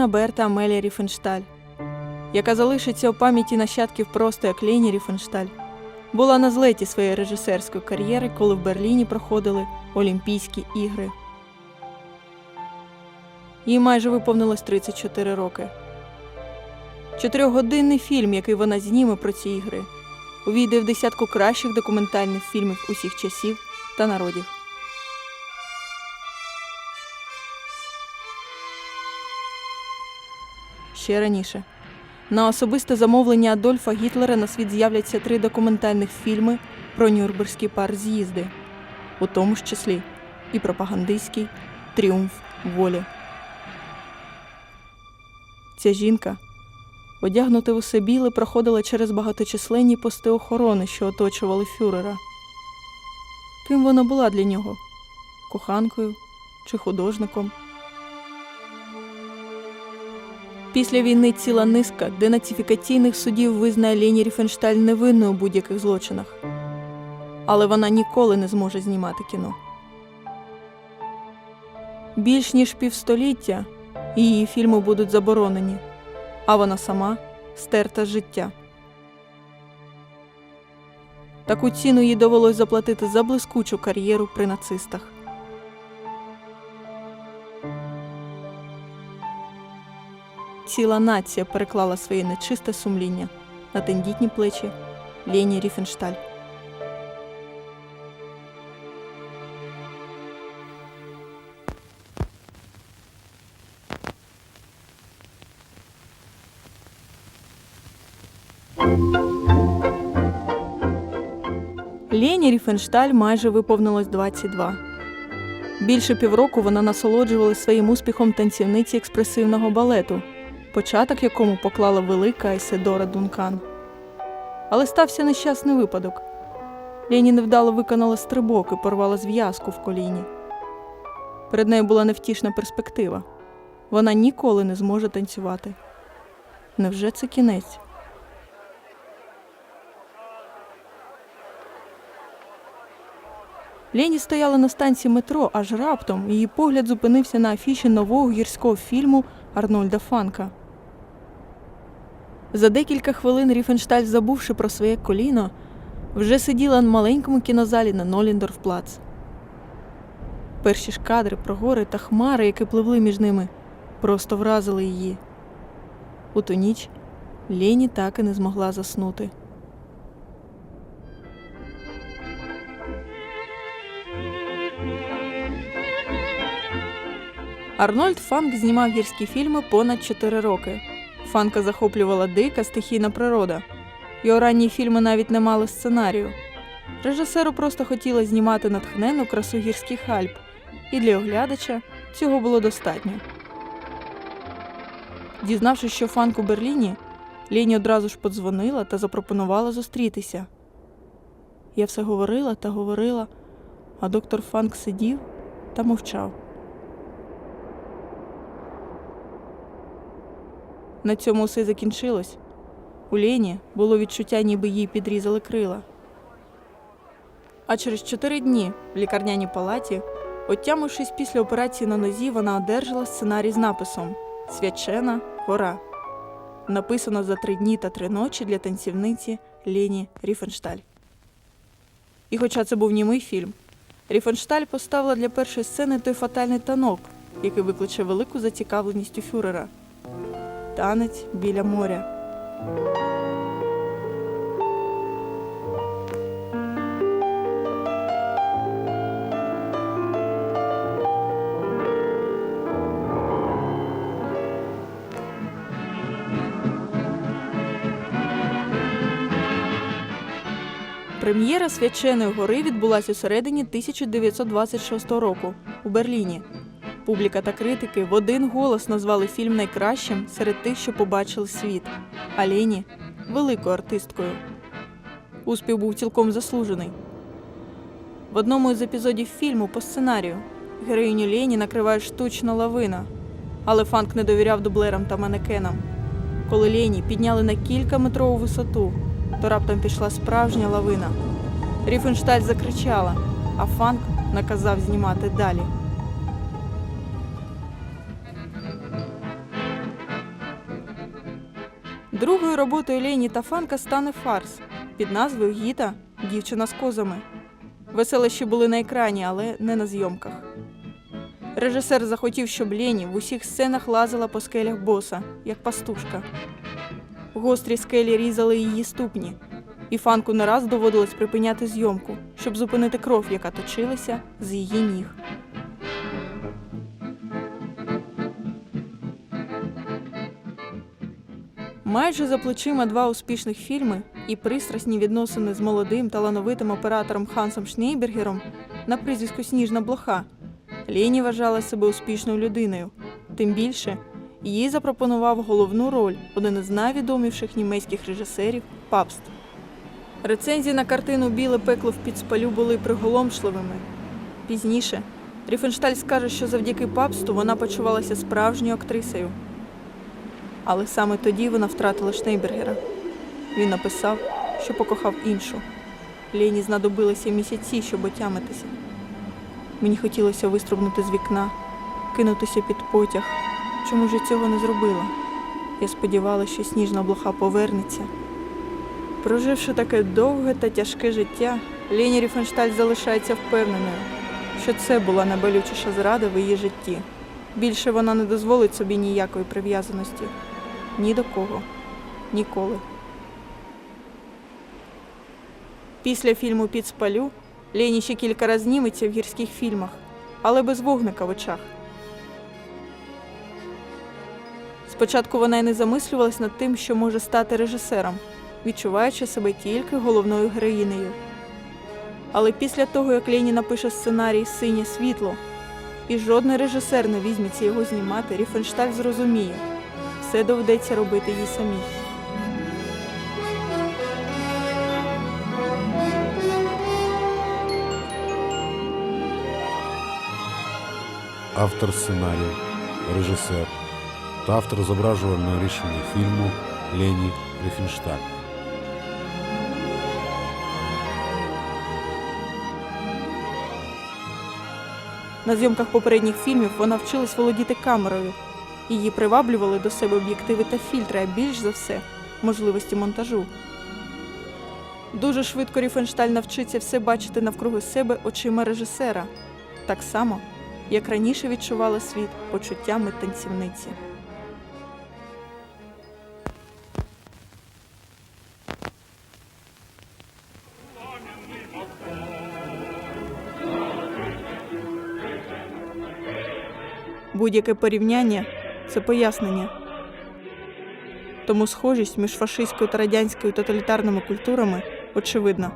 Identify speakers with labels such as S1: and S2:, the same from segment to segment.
S1: Гелена Берта Амелія Ріфеншталь, яка залишиться у пам'яті нащадків просто як Лені Ріфеншталь, була на злеті своєї режисерської кар'єри, коли в Берліні проходили Олімпійські ігри. Їй майже виповнилось 34 роки. Чотирьохгодинний фільм, який вона зніме про ці ігри, увійде в десятку кращих документальних фільмів усіх часів та народів. Ще раніше. На особисте замовлення Адольфа Гітлера на світ з'являться три документальних фільми про Нюрнберзькі парз'їзди, у тому ж числі і пропагандистський Тріумф волі. Ця жінка, одягнута в усе біле, проходила через багаточисленні пости охорони, що оточували фюрера. Ким вона була для нього? Коханкою чи художником? Після війни ціла низка денацифікаційних судів визнає Лені Ріфеншталь невинною у будь-яких злочинах. Але вона ніколи не зможе знімати кіно. Більш ніж півстоліття її фільми будуть заборонені, а вона сама стерта з життя. Таку ціну їй довелось заплатити за блискучу кар'єру при нацистах. Ціла нація переклала своє нечисте сумління на тендітні плечі Лені Ріфеншталь. Лені Ріфеншталь майже виповнилось 22. Більше півроку вона насолоджувалась своїм успіхом танцівниці експресивного балету, початок якому поклала велика Айседора Дункан. Але стався нещасний випадок. Лені невдало виконала стрибок і порвала зв'язку в коліні. Перед нею була невтішна перспектива. Вона ніколи не зможе танцювати. Невже це кінець? Лені стояла на станції метро, аж раптом її погляд зупинився на афіші нового гірського фільму Арнольда Фанка. За декілька хвилин Ріфеншталь, забувши про своє коліно, вже сиділа на маленькому кінозалі на Ноліндорфплац. Перші ж кадри про гори та хмари, які пливли між ними, просто вразили її. У ту ніч Лені так і не змогла заснути. Арнольд Фанк знімав гірські фільми понад 4 роки. Фанка захоплювала дика стихійна природа. Його ранні фільми навіть не мали сценарію. Режисеру просто хотіла знімати натхненну красу гірських Альп, і для оглядача цього було достатньо. Дізнавшись, що фанк у Берліні, Лені одразу ж подзвонила та запропонувала зустрітися. Я все говорила та говорила, а доктор Фанк сидів та мовчав. На цьому все закінчилось. У Лені було відчуття, ніби їй підрізали крила. А через чотири дні в лікарняній палаті, отямившись після операції на нозі, вона одержала сценарій з написом Свячена гора. Написано за три дні та три ночі для танцівниці Лені Ріфеншталь. І хоча це був німий фільм, Ріфеншталь поставила для першої сцени той фатальний танок, який викличе велику зацікавленість у фюрера танець біля моря. Прем'єра Свяченої гори відбулася у середині 1926 року у Берліні. Публіка та критики в один голос назвали фільм найкращим серед тих, що побачили світ, а Лені великою артисткою. Успіх був цілком заслужений. В одному із епізодів фільму по сценарію героїню Лені накриває штучна лавина, але Фанк не довіряв дублерам та манекенам. Коли Лені підняли на кількаметрову висоту, то раптом пішла справжня лавина. Ріфеншталь закричала, а Фанк наказав знімати далі. Другою роботою Лені та Фанка стане фарс під назвою Гіта Дівчина з козами. Веселищі були на екрані, але не на зйомках. Режисер захотів, щоб Лені в усіх сценах лазила по скелях боса, як пастушка. Гострі скелі різали її ступні, і фанку не раз доводилось припиняти зйомку, щоб зупинити кров, яка точилася з її ніг. Майже за плечима два успішних фільми і пристрасні відносини з молодим талановитим оператором Хансом Шнейбергером на прізвиську Сніжна блоха. Лені вважала себе успішною людиною. Тим більше їй запропонував головну роль один із найвідоміших німецьких режисерів Папст. Рецензії на картину Біле пекло в підспалю були приголомшливими. Пізніше Ріфеншталь скаже, що завдяки папсту вона почувалася справжньою актрисою. Але саме тоді вона втратила Шнейбергера. Він написав, що покохав іншу. Лені знадобилися місяці, щоб отямитися. Мені хотілося вистрибнути з вікна, кинутися під потяг. Чому ж я цього не зробила? Я сподівалася, що сніжна блоха повернеться. Проживши таке довге та тяжке життя, Лені Ріфеншталь залишається впевненою, що це була найболючіша зрада в її житті. Більше вона не дозволить собі ніякої прив'язаності. Ні до кого. Ніколи. Після фільму Під спалю Лені ще кілька разів зніметься в гірських фільмах, але без вогника в очах. Спочатку вона й не замислювалась над тим, що може стати режисером, відчуваючи себе тільки головною героїнею. Але після того, як Лені напише сценарій Синє світло, і жодний режисер не візьметься його знімати, Ріфеншталь зрозуміє, все доведеться робити їй самій.
S2: автор сценарію, режисер та автор зображувального рішення фільму Лені Ріфеншталь.
S1: На зйомках попередніх фільмів вона вчилась володіти камерою. Її приваблювали до себе об'єктиви та фільтри, а більш за все можливості монтажу. Дуже швидко Ріфеншталь навчиться все бачити навкруги себе очима режисера, так само, як раніше відчувала світ почуттями танцівниці. Будь-яке порівняння це пояснення. Тому схожість між фашистською та радянською тоталітарними культурами очевидна.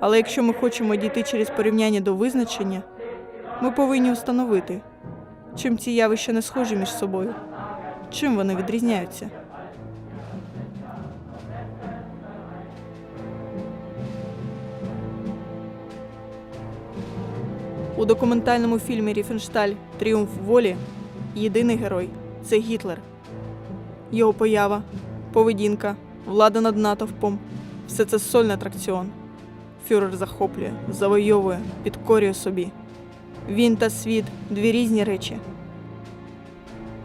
S1: Але якщо ми хочемо дійти через порівняння до визначення, ми повинні встановити, чим ці явища не схожі між собою, чим вони відрізняються. У документальному фільмі Ріфеншталь Тріумф волі єдиний герой це Гітлер. Його поява, поведінка, влада над натовпом все це сольний атракціон. Фюрер захоплює, завойовує, підкорює собі. Він та світ дві різні речі.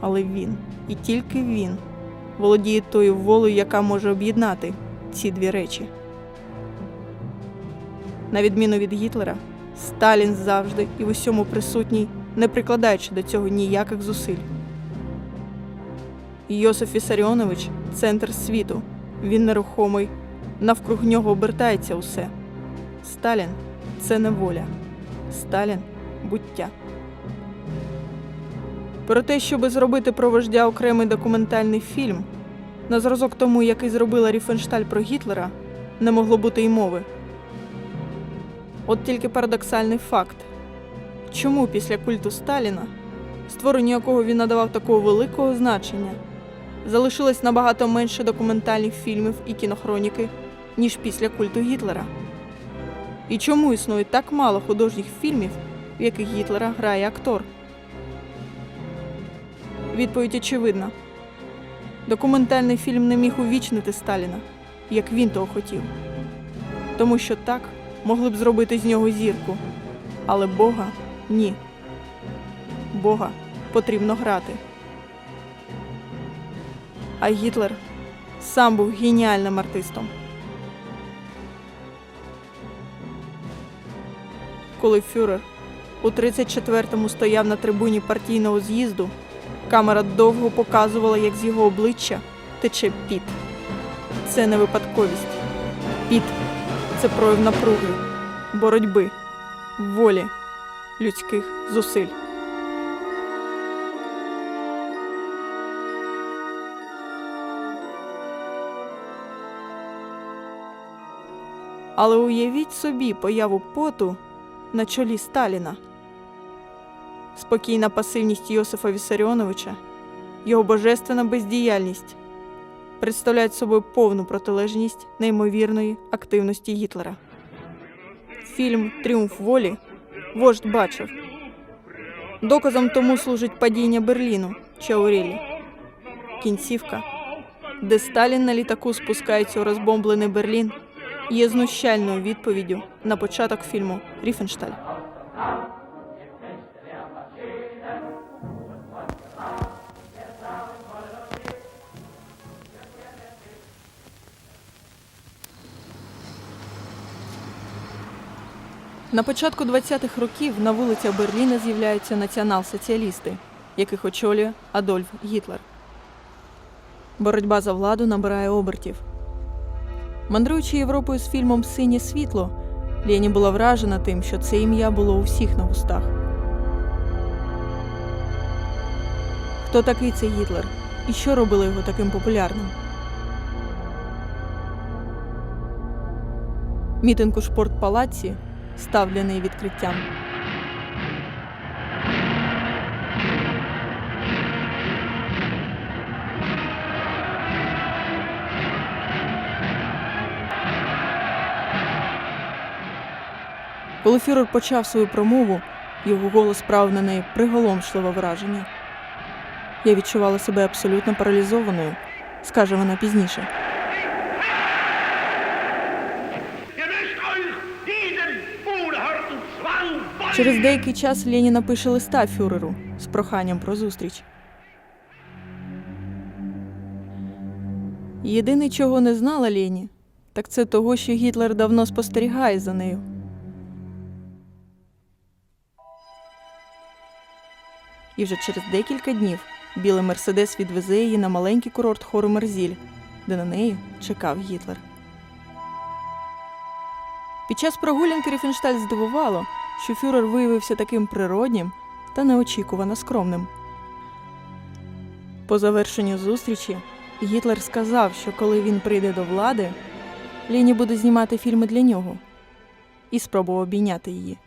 S1: Але він, і тільки він, володіє тою волею, яка може об'єднати ці дві речі. На відміну від Гітлера, Сталін завжди і в усьому присутній, не прикладаючи до цього ніяких зусиль. Йосиф Вісаріонович центр світу. Він нерухомий, навкруг нього обертається усе. Сталін це не воля. Сталін буття. Про те, щоби зробити про вождя окремий документальний фільм, на зразок тому, який зробила Ріфеншталь про Гітлера, не могло бути й мови. От тільки парадоксальний факт. Чому після культу Сталіна, створенню якого він надавав такого великого значення, залишилось набагато менше документальних фільмів і кінохроніки, ніж після культу Гітлера? І чому існує так мало художніх фільмів, в яких Гітлера грає актор? Відповідь очевидна. Документальний фільм не міг увічнити Сталіна, як він того хотів. Тому що так могли б зробити з нього зірку. Але Бога ні. Бога потрібно грати. А Гітлер сам був геніальним артистом. Коли фюрер у 34-му стояв на трибуні партійного з'їзду, камера довго показувала, як з його обличчя тече піт. Це не випадковість. Піт це прояв напруги, боротьби, волі, людських зусиль. Але уявіть собі появу поту на чолі Сталіна. Спокійна пасивність Йосифа Вісаріоновича, його божественна бездіяльність представляють собою повну протилежність неймовірної активності Гітлера. Фільм Тріумф волі вождь бачив. Доказом тому служить падіння Берліну Чаурілі. Кінцівка, де Сталін на літаку спускається у розбомблений Берлін, є знущальною відповіддю на початок фільму Ріфеншталь. На початку 20-х років на вулицях Берліна з'являються націонал-соціалісти, яких очолює Адольф Гітлер. Боротьба за владу набирає обертів. Мандруючи Європою з фільмом Синє світло, Лені була вражена тим, що це ім'я було у всіх на вустах. Хто такий цей Гітлер? І що робило його таким популярним? Мітинг у шпортпалаці став відкриттям. Коли фюрер почав свою промову, його голос справив на неї приголомшливе враження. Я відчувала себе абсолютно паралізованою, скаже вона пізніше. Через деякий час Лені напише листа фюреру з проханням про зустріч. Єдине, чого не знала Лені, так це того, що Гітлер давно спостерігає за нею. І вже через декілька днів білий мерседес відвезе її на маленький курорт хору Мерзіль, де на неї чекав Гітлер. Під час прогулянки Ріфеншталь здивувало, що фюрер виявився таким природнім та неочікувано скромним. По завершенню зустрічі Гітлер сказав, що коли він прийде до влади, Лені буде знімати фільми для нього і спробував обійняти її.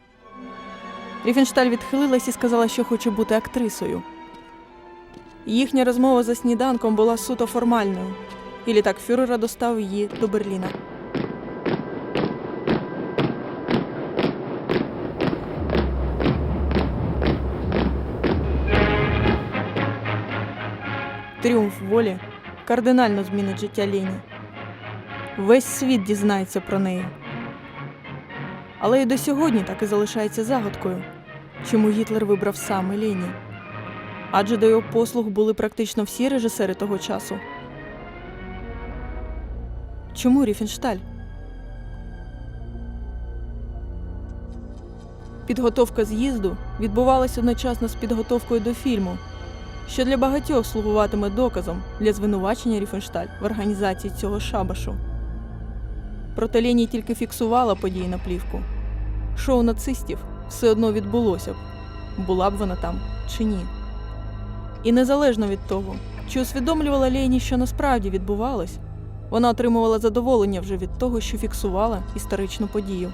S1: Ріфеншталь відхилилась і сказала, що хоче бути актрисою. Їхня розмова за сніданком була суто формальною, і літак фюрера достав її до Берліна. Тріумф волі кардинально змінить життя Лені. Весь світ дізнається про неї. Але і до сьогодні так і залишається загадкою, чому Гітлер вибрав саме Лені. Адже до його послуг були практично всі режисери того часу. Чому Ріфеншталь? Підготовка з'їзду відбувалася одночасно з підготовкою до фільму, що для багатьох слугуватиме доказом для звинувачення Ріфеншталь в організації цього шабашу. Проте Лені тільки фіксувала події на плівку. Шоу нацистів все одно відбулося б, була б вона там чи ні. І незалежно від того, чи усвідомлювала Лені, що насправді відбувалось, вона отримувала задоволення вже від того, що фіксувала історичну подію.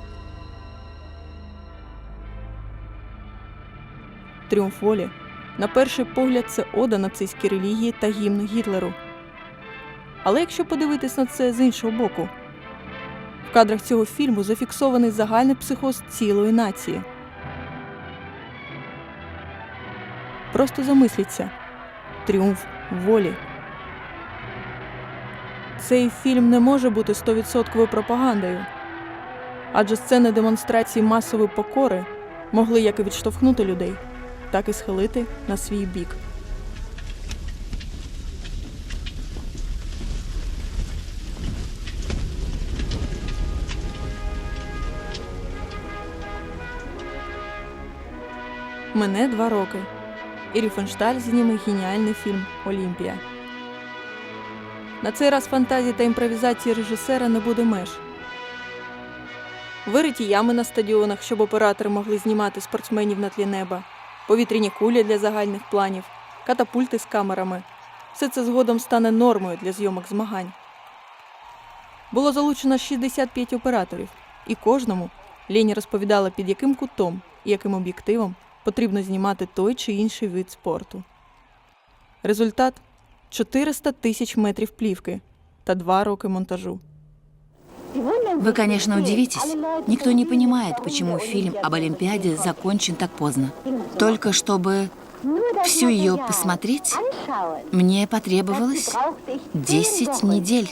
S1: Тріумф волі на перший погляд, це ода нацистській релігії та гімн Гітлеру. Але якщо подивитись на це з іншого боку, в кадрах цього фільму зафіксований загальний психоз цілої нації. Просто замисліться тріумф волі. Цей фільм не може бути 100% пропагандою, адже сцени демонстрації масової покори могли як і відштовхнути людей, так і схилити на свій бік. Мене два роки. І Ріфеншталь зніме геніальний фільм Олімпія. На цей раз фантазії та імпровізації режисера не буде меж. Вириті ями на стадіонах, щоб оператори могли знімати спортсменів на тлі неба повітряні кулі для загальних планів, катапульти з камерами. Все це згодом стане нормою для зйомок змагань. Було залучено 65 операторів, і кожному Лені розповідала, під яким кутом і яким об'єктивом потрібно знімати той чи інший вид спорту. Результат 400 тисяч метрів плівки та два роки монтажу.
S3: Вы, конечно, удивитесь. Никто не понимает, почему фильм об Олимпиаде закончен так поздно. Только чтобы всю ее посмотреть, мне потребовалось 10 недель,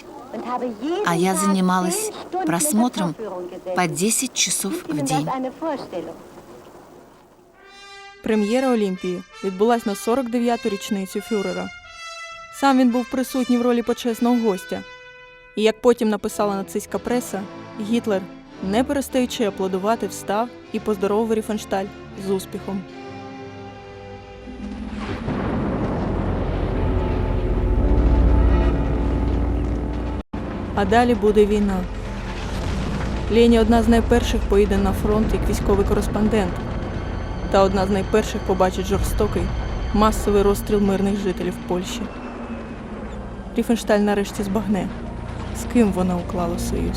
S3: а я занималась просмотром по 10 часов в день.
S1: Прем'єра Олімпії відбулась на 49-ту річницю фюрера. Сам він був присутній в ролі почесного гостя. І як потім написала нацистська преса, Гітлер, не перестаючи аплодувати, встав і поздоровив Ріфеншталь з успіхом. А далі буде війна. Лені одна з найперших поїде на фронт як військовий кореспондент, та одна з найперших побачить жорстокий масовий розстріл мирних жителів Польщі. Ріфеншталь нарешті збагне, ким вона уклала союз.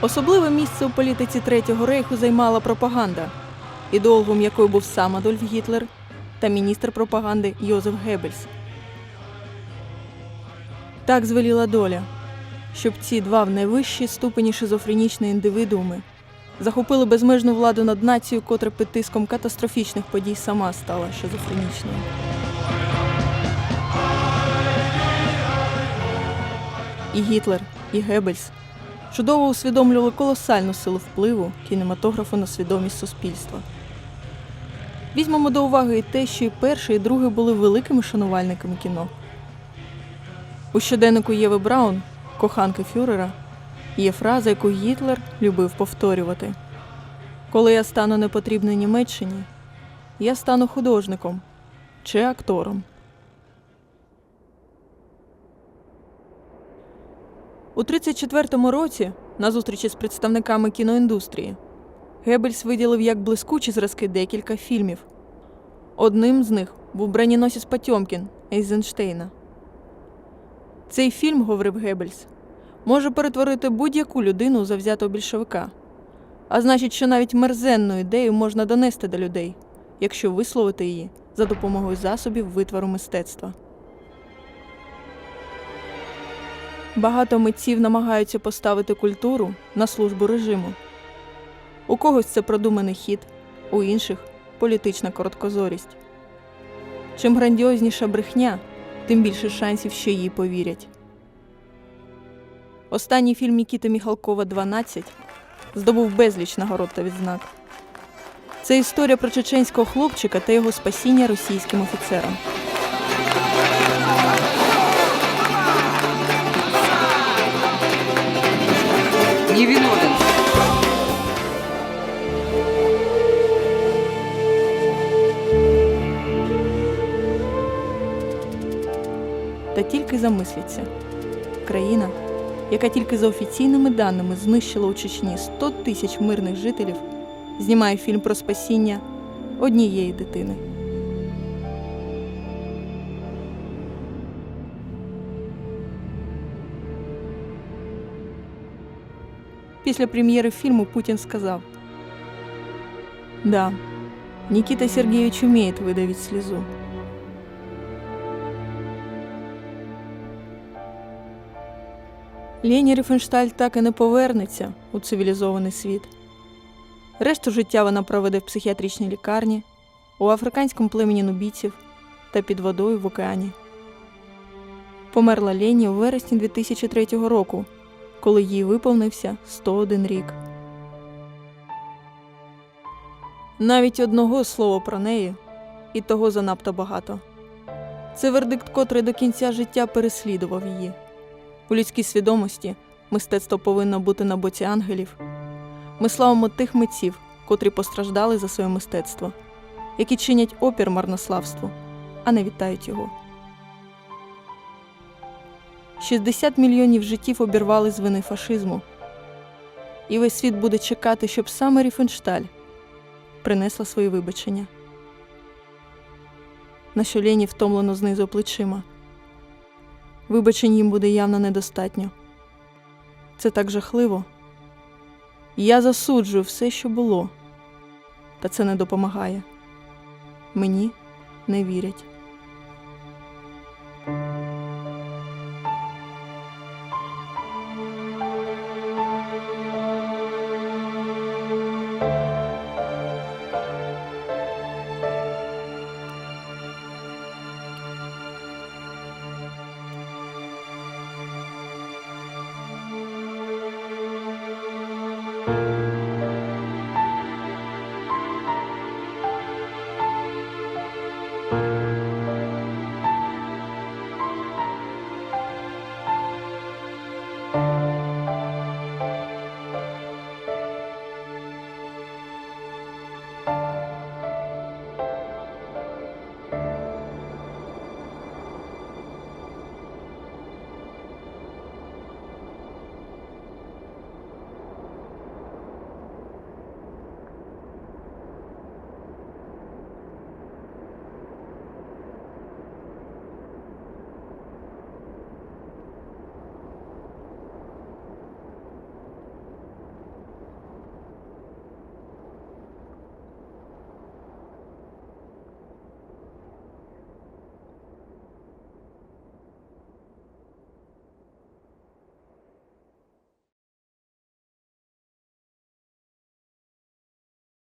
S1: Особливе місце у політиці Третього рейху займала пропаганда, ідеологом якої був сам Адольф Гітлер та міністр пропаганди Йозеф Геббельс. Так звеліла доля, щоб ці два в найвищій ступені шизофренічні індивидууми захопили безмежну владу над нацією, котра під тиском катастрофічних подій сама стала шизофренічною. І Гітлер, і Геббельс чудово усвідомлювали колосальну силу впливу кінематографу на свідомість суспільства. Візьмемо до уваги і те, що і перший, і другий були великими шанувальниками кіно. У щоденнику Єви Браун, коханки Фюрера, є фраза, яку Гітлер любив повторювати: Коли я стану непотрібною Німеччині, я стану художником чи актором. У 34-му році, на зустрічі з представниками кіноіндустрії, Геббельс виділив як блискучі зразки декілька фільмів. Одним з них був броненосець Потьомкін Ейзенштейна. Цей фільм, говорив Геббельс, може перетворити будь-яку людину у завзятого більшовика. А значить, що навіть мерзенну ідею можна донести до людей, якщо висловити її за допомогою засобів витвору мистецтва. Багато митців намагаються поставити культуру на службу режиму. У когось це продуманий хід, у інших політична короткозорість. Чим грандіозніша брехня, тим більше шансів, що їй повірять. Останній фільм Нікіти Міхалкова «12» здобув безліч нагород та відзнак. Це історія про чеченського хлопчика та його спасіння російським офіцерам. Та тільки замисліться. Країна, яка тільки за офіційними даними знищила у Чечні 100 тисяч мирних жителів, знімає фільм про спасіння однієї дитини. Після прем'єри фільму Путін сказав: Да, Никита Сергеевич умеет выдавить слезу. Лені Ріфеншталь так і не повернеться у цивілізований світ. Решту життя вона проведе в психіатричній лікарні, у африканському племені нубійців та під водою в океані. Померла Лені у вересні 2003 року, коли їй виповнився 101 рік. Навіть одного слова про неї, і того занадто багато. Це вердикт, котрий до кінця життя переслідував її. У людській свідомості мистецтво повинно бути на боці ангелів. Ми славимо тих митців, котрі постраждали за своє мистецтво, які чинять опір марнославству, а не вітають його. 60 мільйонів життів обірвали з вини фашизму. І весь світ буде чекати, щоб саме Ріфеншталь принесла свої вибачення. На що Лені втомлено знизу плечима. Вибачень їм буде явно недостатньо. Це так жахливо. Я засуджую все, що було, та це не допомагає. Мені не вірять.